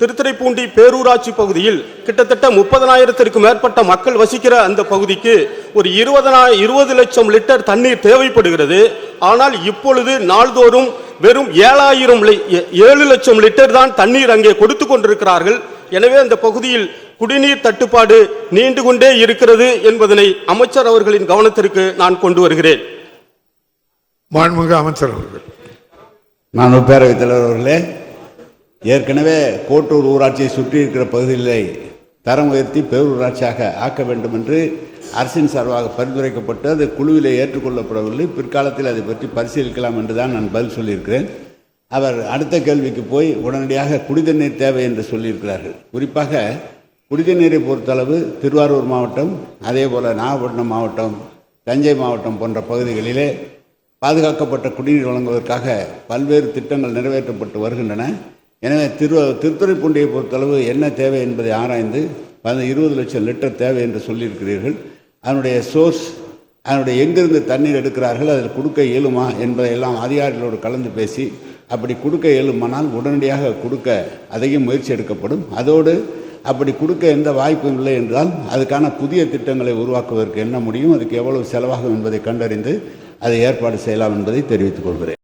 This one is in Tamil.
திருத்துறைப்பூண்டி பேரூராட்சி பகுதியில் கிட்டத்தட்ட முப்பதனாயிரத்திற்கும் மேற்பட்ட மக்கள் வசிக்கிற அந்த பகுதிக்கு ஒரு இருபதனா இருபது லட்சம் லிட்டர் தண்ணீர் தேவைப்படுகிறது. ஆனால் இப்பொழுது நாள்தோறும் வெறும் ஏழாயிரம் ஏழு லட்சம் லிட்டர் தான் தண்ணீர் அங்கே கொடுத்து கொண்டிருக்கிறார்கள். எனவே அந்த பகுதியில் குடிநீர் தட்டுப்பாடு நீண்டு கொண்டே இருக்கிறது என்பதனை அமைச்சர் அவர்களின் கவனத்திற்கு நான் கொண்டு வருகிறேன். மாண்புமிகு அமைச்சர் அவர்கள். மாண்பு பேரவைத் தலைவர் அவர்களே ஏற்கனவே கோட்டூர் ஊராட்சியை சுற்றி இருக்கிற பகுதிகளை தரம் உயர்த்தி பேரூராட்சியாக ஆக்க வேண்டும் என்று அரசின் சார்பாக பரிந்துரைக்கப்பட்டு அது குழுவிலே ஏற்றுக்கொள்ளப்படவில்லை. பிற்காலத்தில் அதை பற்றி பரிசீலிக்கலாம் என்று தான் நான் பதில் சொல்லியிருக்கிறேன். அவர் அடுத்த கேள்விக்கு போய் உடனடியாக குடிதண்ணீர் தேவை என்று சொல்லியிருக்கிறார்கள். குறிப்பாக குடிதண்ணீரை பொறுத்தளவு திருவாரூர் மாவட்டம் அதே போல் நாகப்பட்டினம் மாவட்டம் தஞ்சை மாவட்டம் போன்ற பகுதிகளிலே பாதுகாக்கப்பட்ட குடிநீர் வழங்குவதற்காக பல்வேறு திட்டங்கள் நிறைவேற்றப்பட்டு வருகின்றன. எனவே திரு திருத்துறைப்பூண்டியை பொறுத்தளவு என்ன தேவை என்பதை ஆராய்ந்து பதினஞ்சு இருபது லட்சம் லிட்டர் தேவை என்று சொல்லியிருக்கிறீர்கள். அதனுடைய சோர்ஸ் அதனுடைய எங்கிருந்து தண்ணீர் எடுக்கிறார்கள் அதில் கொடுக்க இயலுமா என்பதையெல்லாம் அதிகாரிகளோடு கலந்து பேசி அப்படி கொடுக்க இயலுமானால் உடனடியாக கொடுக்க அதையும் முயற்சி எடுக்கப்படும். அதோடு அப்படி கொடுக்க எந்த வாய்ப்பும் இல்லை என்றால் அதுக்கான புதிய திட்டங்களை உருவாக்குவதற்கு என்ன முடியும் அதுக்கு எவ்வளவு செலவாகும் என்பதை கண்டறிந்து அதை ஏற்பாடு செய்யலாம் என்பதை தெரிவித்துக் கொள்கிறேன்.